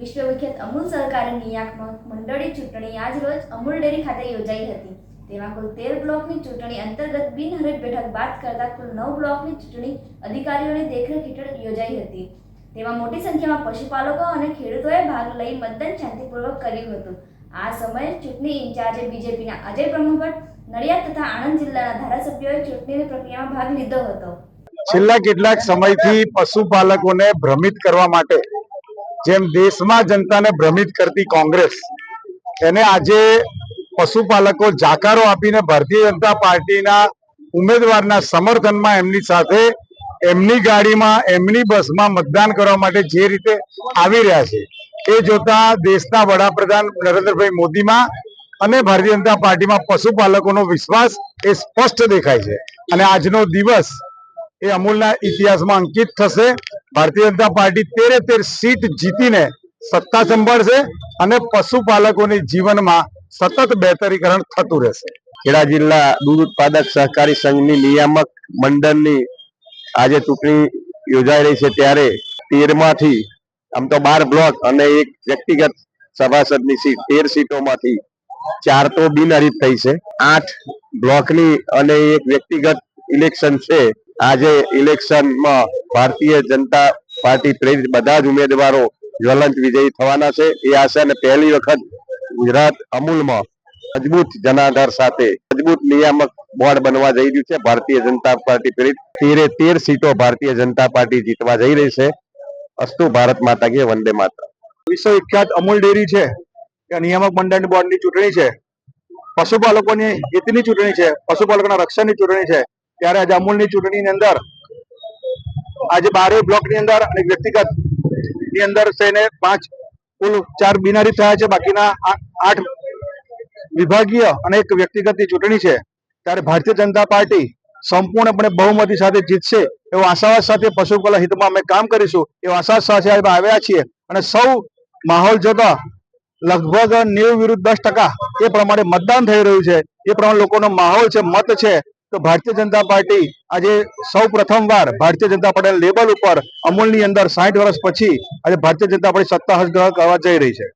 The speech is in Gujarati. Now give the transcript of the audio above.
વિશ્વવિખ્યાત અમૂલ સહકારી નિયામક મંડળી ચૂંટણી આજ રોજ અમૂલ ડેરી ખાતે યોજાઈ હતી. તેમાં કુલ તેર બ્લોકની ચૂંટણી અંતર્ગત બિનહરીફ બેઠક બાદ કરતાં કુલ નવ બ્લોકની ચૂંટણી અધિકારીઓની દેખરેખ હેઠળ યોજાઈ હતી. તેમાં મોટી સંખ્યામાં પશુપાલકો અને ખેડૂતોએ ભાગ લઈ મતદાન શાંતિપૂર્વક કર્યું હતું. આ સમયે ચૂંટણી ઇન્ચાર્જે બીજેપીના અજય બ્રહ્મભટ્ટ નડિયાદ તથા આણંદ જિલ્લાના ધારાસભ્યોએ ચૂંટણીની પ્રક્રિયામાં ભાગ લીધો હતો. છેલ્લા કેટલાક સમયથી પશુપાલકોને ભ્રમિત કરવા માટે જેમ દેશમાં જનતાને ભ્રમિત કરતી કોંગ્રેસ, એને આજે પશુપાલકો જાકારો આપીને ભારતીય જનતા પાર્ટીના ઉમેદવારના સમર્થનમાં એમની સાથે એમની ગાડીમાં, એમની બસમાં મતદાન કરવા માટે જે રીતે આવી રહ્યા છે, એ જોતા દેશના વડાપ્રધાન નરેન્દ્રભાઈ મોદીમાં અને ભારતીય જનતા પાર્ટીમાં પશુપાલકોનો વિશ્વાસ એ સ્પષ્ટ દેખાય છે. અને આજનો દિવસ એ અમૂલના ઇતિહાસમાં અંકિત થશે. ભારતીય જનતા પાર્ટી તેરે તેર સીટ જીતીને સત્તા સંભાળશે અને પશુપાલકોની જીવનમાં સતત બહેતરીકરણ થતું રહેશે. ખેડા જિલ્લા દૂધ ઉત્પાદક સહકારી સંઘની નિયામક મંડળની આજે ચૂંટણી યોજાઈ રહી છે ત્યારે તેરમાંથી આમ તો બાર બ્લોક અને એક વ્યક્તિગત સભાસદની સીટ, તેર સીટોમાંથી ચાર તો બિનહરીફ થઈ છે. આઠ બ્લોકની અને એક વ્યક્તિગત ઇલેક્શન છે. આજે ઇલેક્શનમાં ભારતીય જનતા પાર્ટી પ્રેરિત બધા જ ઉમેદવારો જ્વલંત વિજયી થવાના છે. એ આશાને પહેલી વખત ગુજરાત અમૂલમાં મજબૂત જનાધાર સાથે મજબૂત નિયામક બોર્ડ બનવા જઈ રહ્યું છે. ભારતીય જનતા પાર્ટી પ્રેરિત તેરે તેર સીટો ભારતીય જનતા પાર્ટી જીતવા જઈ રહી છે. અસ્તુ ભારત માતા કે વંદે માતા વિશ્વવિખ્યાત અમૂલ ડેરી છે. એ નિયામક મંડળ બોર્ડની ચૂંટણી છે. પશુપાલકોની હિતની ચૂંટણી છે. પશુપાલકોના રક્ષણની ચૂંટણી છે. ત્યારે આજે અમૂલની ચૂંટણીની અંદર આજે બારે બ્લોકની અંદર અને વ્યક્તિગતની અંદર થઈને પાંચ, કુલ ચાર બિનારી થયા છે. બાકીના આઠ વિભાગીય અને એક વ્યક્તિગતની ચૂંટણી છે. ત્યારે ભારતીય જનતા પાર્ટી સંપૂર્ણપણે બહુમતી સાથે જીતશે એવો આશાવાદ સાથે પશુપાલન હિતમાં અમે કામ કરીશું એવો આશાવાદ સાથે આવ્યા છીએ. અને સૌ માહોલ જોતા લગભગ નેવું વિરુદ્ધ દસ ટકા એ પ્રમાણે મતદાન થઈ રહ્યું છે. એ પ્રમાણે લોકોનો માહોલ છે, મત છે. તો ભારતીય જનતા પાર્ટી આજે સૌ પ્રથમવાર ભારતીય જનતા પાર્ટી લેબલ ઉપર અમૂલની અંદર સાઠ વર્ષ પછી આજે ભારતીય જનતા પાર્ટી સત્તા હસ્તગત કરવા જઈ રહી છે.